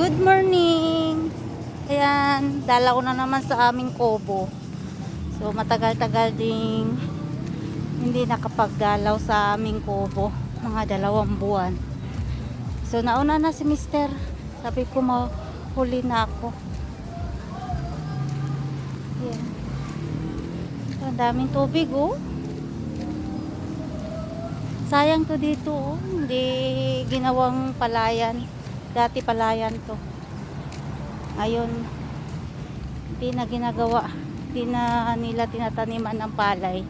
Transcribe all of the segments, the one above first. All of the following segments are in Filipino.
Good morning! Ayan, dala ko na naman sa aming kobo. So, matagal-tagal ding hindi nakapagdalaw sa aming kobo. Mga dalawang buwan. So, nauna na si mister. Sabi ko, mahuli na ako. Ayan. Ang daming tubig, oh. Sayang to dito, oh. Hindi ginawang palayan. Dati palayan to. Ngayon, hindi na ginagawa. Hindi na nila tinataniman ng palay.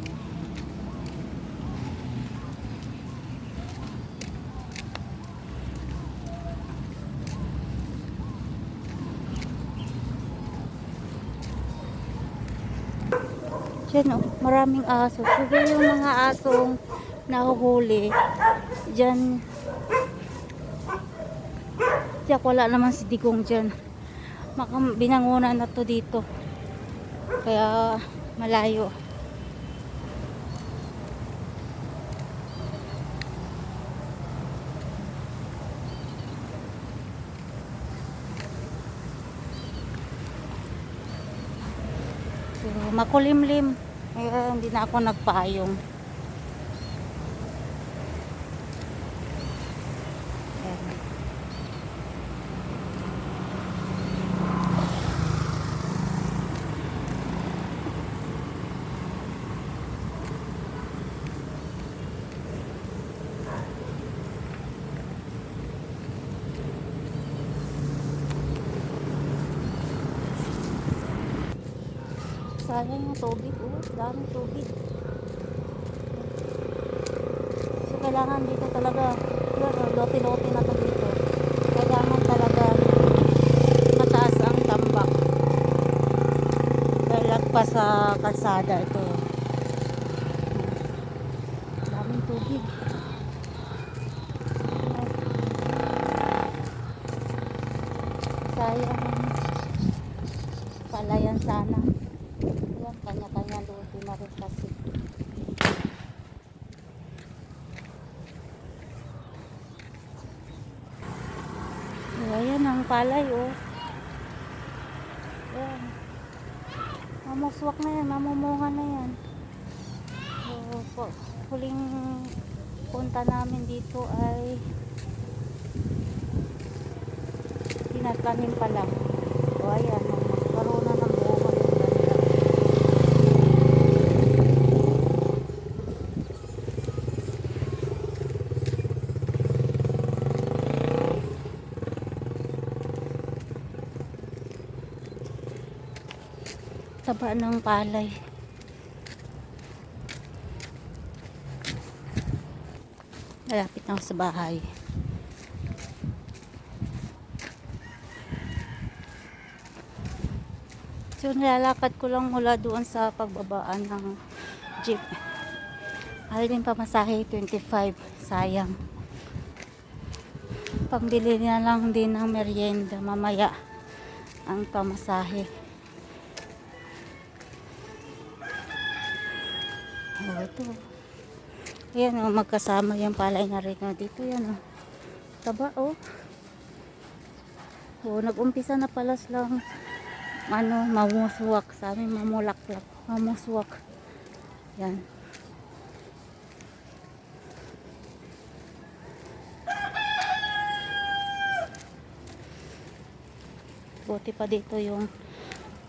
Diyan oh, maraming aso. Siguro yung mga asong nahuhuli. Diyan. Tiyak wala naman si Digong dyan. Maka, binangunan na to dito. Kaya malayo. So, makulimlim. Kaya hindi na ako nagpayong. Ayan. Sayang yung tubig. Oh, daming tubig. So, kailangan dito talaga, yun, oh, lote-lote na to dito. Kailangan talaga mataas ang tambak. Dahil lagpas sa kalsada ito. Daming tubig. Sayang palayan sana. Yan, kanya-kanya luto na rin kasi. Oh, ayan ang palay, oh. Ayan. Mamuswak na yan, mamumunga na yan. So, po, huling punta namin dito ay tinatanim pa lang. O ayan, magkaroon na ng bunga yung ganda. Taba ng palay. Malapit na sa bahay. So, nilalakad ko lang mula doon sa pagbabaan ng jeep. Mahal din pamasahe, 25. Sayang. Pambili na lang din ng merienda mamaya ang pamasahe. Oh, ito. Ayan, oh, magkasama yung palay na rin. Oh, dito yan, oh. Taba, oh. Oh, nag-umpisa na palas lang ano, mamuswak. Sa amin, mamulaklak. Mamuswak. Yan. Buti pa dito yung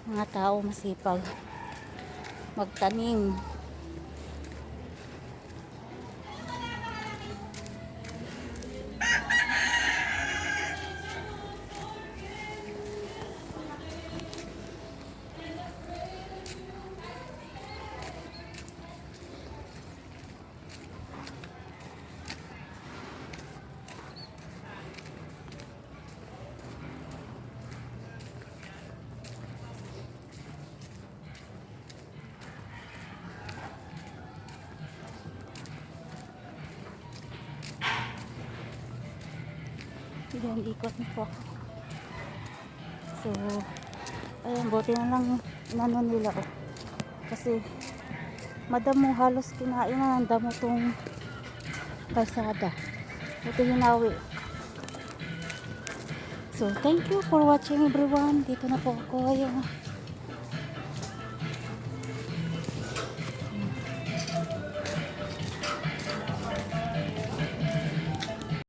mga tao masipag magtanim. Yan, ikot na po. So, ayun, buti na lang inano nila oh. Kasi, madamo halos kinain na ng damo tong kalsada. Ito hinawi. So, thank you for watching everyone. Dito na po ako. Ayun.